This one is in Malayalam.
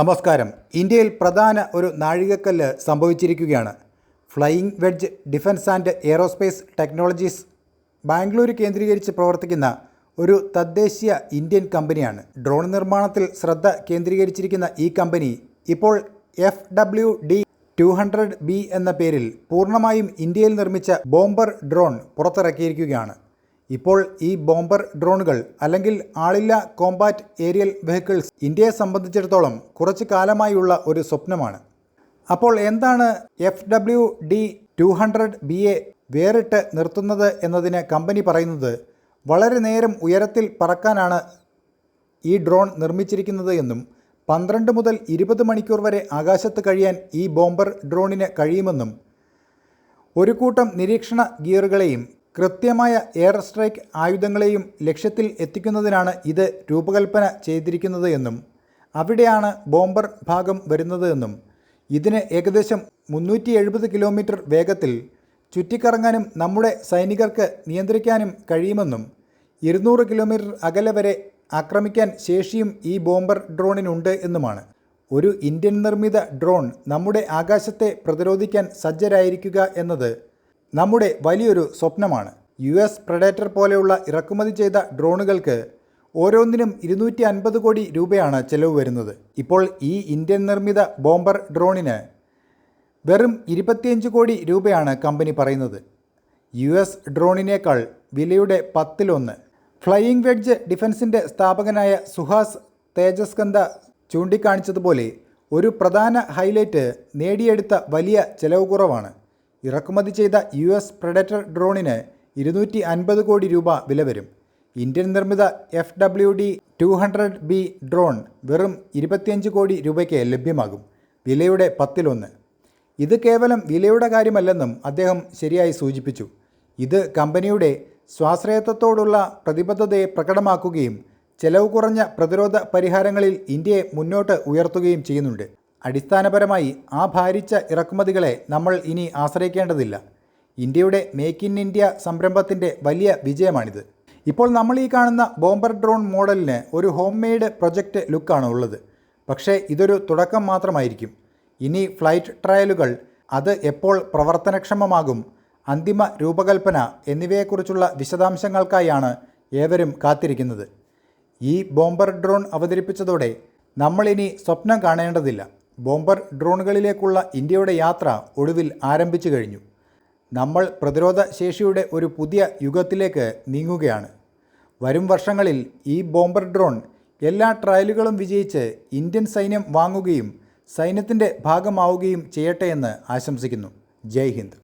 നമസ്കാരം. ഇന്ത്യയിൽ പ്രധാന ഒരു നാഴികക്കല്ല് സംഭവിച്ചിരിക്കുകയാണ്. Flying wedge defence and aerospace technologies Bangalore കേന്ദ്രീകരിച്ച് പ്രവർത്തിക്കുന്ന ഒരു തദ്ദേശീയ ഇന്ത്യൻ കമ്പനിയാണ്. ഡ്രോൺ നിർമ്മാണത്തിൽ ശ്രദ്ധ കേന്ദ്രീകരിച്ചിരിക്കുന്ന ഈ കമ്പനി ഇപ്പോൾ F W D two hundred B എന്ന പേരിൽ പൂർണമായും ഇന്ത്യയിൽ നിർമ്മിച്ച ബോംബർ ഡ്രോൺ പുറത്തിറക്കിയിരിക്കുകയാണ്. ഇപ്പോൾ ഈ ബോംബർ ഡ്രോണുകൾ അല്ലെങ്കിൽ ആളില്ല കോമ്പാറ്റ് ഏരിയൽ വെഹിക്കിൾസ് ഇന്ത്യയെ സംബന്ധിച്ചിടത്തോളം കുറച്ചു കാലമായുള്ള ഒരു സ്വപ്നമാണ്. അപ്പോൾ എന്താണ് F W D two hundred B A വേറിട്ട് നിർത്തുന്നത് എന്നതിന് കമ്പനി പറയുന്നത് വളരെ നേരം ഉയരത്തിൽ പറക്കാനാണ് ഈ ഡ്രോൺ നിർമ്മിച്ചിരിക്കുന്നത് എന്നും പന്ത്രണ്ട് മുതൽ ഇരുപത് മണിക്കൂർ വരെ ആകാശത്ത് കഴിയാൻ ഈ ബോംബർ ഡ്രോണിന് കഴിയുമെന്നും ഒരു കൂട്ടം നിരീക്ഷണ ഗിയറുകളെയും കൃത്യമായ എയർ സ്ട്രൈക്ക് ആയുധങ്ങളെയും ലക്ഷ്യത്തിൽ എത്തിക്കുന്നതിനാണ് ഇത് രൂപകൽപ്പന ചെയ്തിരിക്കുന്നത് എന്നും അവിടെയാണ് ബോംബർ ഭാഗം വരുന്നത് എന്നും ഇതിന് ഏകദേശം മുന്നൂറ്റി എഴുപത് കിലോമീറ്റർ വേഗത്തിൽ ചുറ്റിക്കറങ്ങാനും നമ്മുടെ സൈനികർക്ക് നിയന്ത്രിക്കാനും കഴിയുമെന്നും ഇരുന്നൂറ് കിലോമീറ്റർ അകലെ വരെ ആക്രമിക്കാൻ ശേഷിയും ഈ ബോംബർ ഡ്രോണിനുണ്ട് എന്നുമാണ്. ഒരു ഇന്ത്യൻ നിർമ്മിത ഡ്രോൺ നമ്മുടെ ആകാശത്തെ പ്രതിരോധിക്കാൻ സജ്ജരായിരിക്കുക എന്നത് നമ്മുടെ വലിയൊരു സ്വപ്നമാണ്. യു എസ് പ്രഡേറ്റർ പോലെയുള്ള ഇറക്കുമതി ചെയ്ത ഡ്രോണുകൾക്ക് ഓരോന്നിനും ഇരുന്നൂറ്റി അൻപത് കോടി രൂപയാണ് ചെലവ് വരുന്നത്. ഇപ്പോൾ ഈ ഇന്ത്യൻ നിർമ്മിത ബോംബർ ഡ്രോണിന് വെറും ഇരുപത്തിയഞ്ച് കോടി രൂപയാണ് കമ്പനി പറയുന്നത്. യു എസ് ഡ്രോണിനേക്കാൾ വിലയുടെ പത്തിലൊന്ന്. ഫ്ലൈയിങ് വെഡ്ജ് ഡിഫൻസിന്റെ സ്ഥാപകനായ സുഹാസ് തേജസ്കന്ത ചൂണ്ടിക്കാണിച്ചതുപോലെ ഒരു പ്രധാന ഹൈലൈറ്റ് നേടിയെടുത്ത വലിയ ചെലവ് കുറവാണ്. ഇറക്കുമതി ചെയ്ത യു എസ് പ്രഡറ്റർ ഡ്രോണിന് ഇരുന്നൂറ്റി അൻപത് കോടി രൂപ വില വരും. ഇന്ത്യൻ നിർമ്മിത F W D two hundred B drone വെറും ഇരുപത്തിയഞ്ച് കോടി രൂപയ്ക്ക് ലഭ്യമാകും. വിലയുടെ പത്തിലൊന്ന്. ഇത് കേവലം വിലയുടെ കാര്യമല്ലെന്നും അദ്ദേഹം ശരിയായി സൂചിപ്പിച്ചു. ഇത് കമ്പനിയുടെ സ്വാശ്രയത്വത്തോടുള്ള പ്രതിബദ്ധതയെ പ്രകടമാക്കുകയും ചെലവ് കുറഞ്ഞ പ്രതിരോധ പരിഹാരങ്ങളിൽ ഇന്ത്യയെ മുന്നോട്ട് ഉയർത്തുകയും ചെയ്യുന്നുണ്ട്. അടിസ്ഥാനപരമായി ആ ഭാരിച്ച ഇറക്കുമതികളെ നമ്മൾ ഇനി ആശ്രയിക്കേണ്ടതില്ല. ഇന്ത്യയുടെ മേക്ക് ഇൻ ഇന്ത്യ സംരംഭത്തിന്റെ വലിയ വിജയമാണിത്. ഇപ്പോൾ നമ്മൾ ഈ കാണുന്ന ബോംബർ ഡ്രോൺ മോഡലിന് ഒരു ഹോം മെയ്ഡ് പ്രൊജക്റ്റ് ലുക്കാണ് ഉള്ളത്. പക്ഷേ ഇതൊരു തുടക്കം മാത്രമായിരിക്കും. ഇനി ഫ്ലൈറ്റ് ട്രയലുകൾ അത് എപ്പോൾ പ്രവർത്തനക്ഷമമാകും അന്തിമ രൂപകൽപ്പന എന്നിവയെക്കുറിച്ചുള്ള വിശദാംശങ്ങൾക്കായാണ് ഏവരും കാത്തിരിക്കുന്നത്. ഈ ബോംബർ ഡ്രോൺ അവതരിപ്പിച്ചതോടെ നമ്മളിനി സ്വപ്നം കാണേണ്ടതില്ല. ബോംബർ ഡ്രോണുകളിലേക്കുള്ള ഇന്ത്യയുടെ യാത്ര ഒടുവിൽ ആരംഭിച്ചു കഴിഞ്ഞു. നമ്മൾ പ്രതിരോധ ശേഷിയുടെ ഒരു പുതിയ യുഗത്തിലേക്ക് നീങ്ങുകയാണ്. വരും വർഷങ്ങളിൽ ഈ ബോംബർ ഡ്രോൺ എല്ലാ ട്രയലുകളും വിജയിച്ച് ഇന്ത്യൻ സൈന്യം വാങ്ങുകയും സൈന്യത്തിന്റെ ഭാഗമാവുകയും ചെയ്യട്ടെ എന്ന് ആശംസിക്കുന്നു. ജയ് ഹിന്ദ്.